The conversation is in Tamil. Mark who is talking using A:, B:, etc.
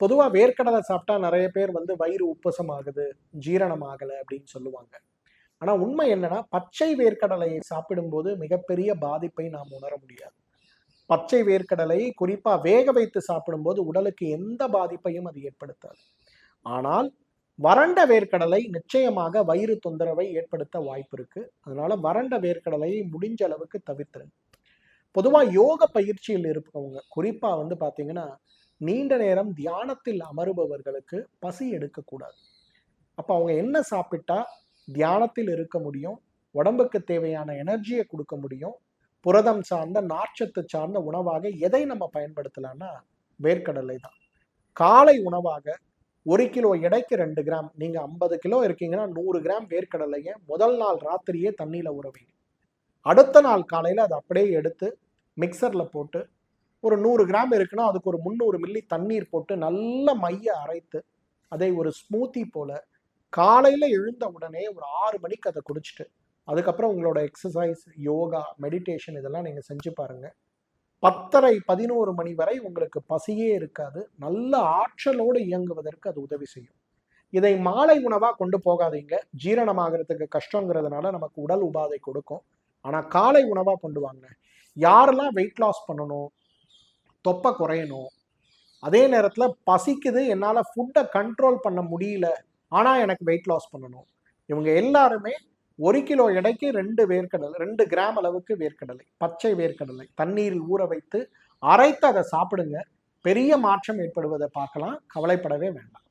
A: பொதுவாக வேர்க்கடலை சாப்பிட்டா நிறைய பேர் வந்து வயிறு உப்பசம் ஆகுது ஜீரணம் ஆகலை அப்படின்னு சொல்லுவாங்க. ஆனால் உண்மை என்னன்னா பச்சை வேர்க்கடலையை சாப்பிடும்போது மிகப்பெரிய பாதிப்பை நாம் உணர முடியாது. பச்சை வேர்க்கடலை குறிப்பாக வேக வைத்து சாப்பிடும்போது உடலுக்கு எந்த பாதிப்பையும் அது ஏற்படுத்தாது. ஆனால் வறண்ட வேர்க்கடலை நிச்சயமாக வயிறு தொந்தரவை ஏற்படுத்த வாய்ப்பு இருக்கு. அதனால வறண்ட வேர்க்கடலையை முடிஞ்ச அளவுக்கு தவிர்த்துருங்க. பொதுவாக யோக பயிற்சியில் இருப்பவங்க குறிப்பாக வந்து பார்த்தீங்கன்னா நீண்ட நேரம் தியானத்தில் அமருபவர்களுக்கு பசி எடுக்கக்கூடாது. அப்போ அவங்க என்ன சாப்பிட்டா தியானத்தில் இருக்க முடியும் உடம்புக்கு தேவையான எனர்ஜியை கொடுக்க முடியும் புரதம் சார்ந்த நார்ச்சத்து சார்ந்த உணவாக எதை நம்ம பயன்படுத்தலாம்னா வேர்க்கடலை தான். காலை உணவாக ஒரு கிலோ எடைக்கு ரெண்டு கிராம் நீங்கள் ஐம்பது கிலோ இருக்கீங்கன்னா நூறு கிராம் வேர்க்கடலையை முதல் நாள் ராத்திரியே தண்ணியில் உறவிங்க அடுத்த நாள் காலையில் அதை அப்படியே எடுத்து மிக்சரில் போட்டு ஒரு நூறு கிராம் இருக்குன்னா அதுக்கு ஒரு முந்நூறு மில்லி தண்ணீர் போட்டு நல்ல மைய அரைத்து அதை ஒரு ஸ்மூத்தி போல காலையில் எழுந்த உடனே ஒரு ஆறு மணிக்கு அதை குடிச்சிட்டு அதுக்கப்புறம் உங்களோட எக்ஸசைஸ் யோகா மெடிடேஷன் இதெல்லாம் நீங்கள் செஞ்சு பாருங்கள் பத்தரை பதினோரு மணி வரை உங்களுக்கு பசியே இருக்காது. நல்ல ஆற்றலோடு இயங்குவதற்கு அது உதவி செய்யும். இதை மாலை உணவாக கொண்டு போகாதீங்க. ஜீரணமாகறதுக்கு கஷ்டங்கிறதுனால நமக்கு உடல் உபாதை கொடுக்கும். ஆனால் காலை உணவாக கொண்டு வாங்க. யாரெல்லாம் வெயிட் லாஸ் பண்ணணும்? தொப்பை குறையணும். அதே நேரத்தில் பசிக்குது என்னால் ஃபுட்டை கண்ட்ரோல் பண்ண முடியல ஆனால் எனக்கு வெயிட் லாஸ் பண்ணணும். இவங்க எல்லாருமே ஒரு கிலோ எடைக்கு ரெண்டு வேர்க்கடலை ரெண்டு கிராம் அளவுக்கு வேர்க்கடலை பச்சை வேர்க்கடலை தண்ணீரில் ஊற வைத்து அரைத்து அதை சாப்பிடுங்க. பெரிய மாற்றம் ஏற்படுவதை பார்க்கலாம். கவலைப்படவே வேண்டாம்.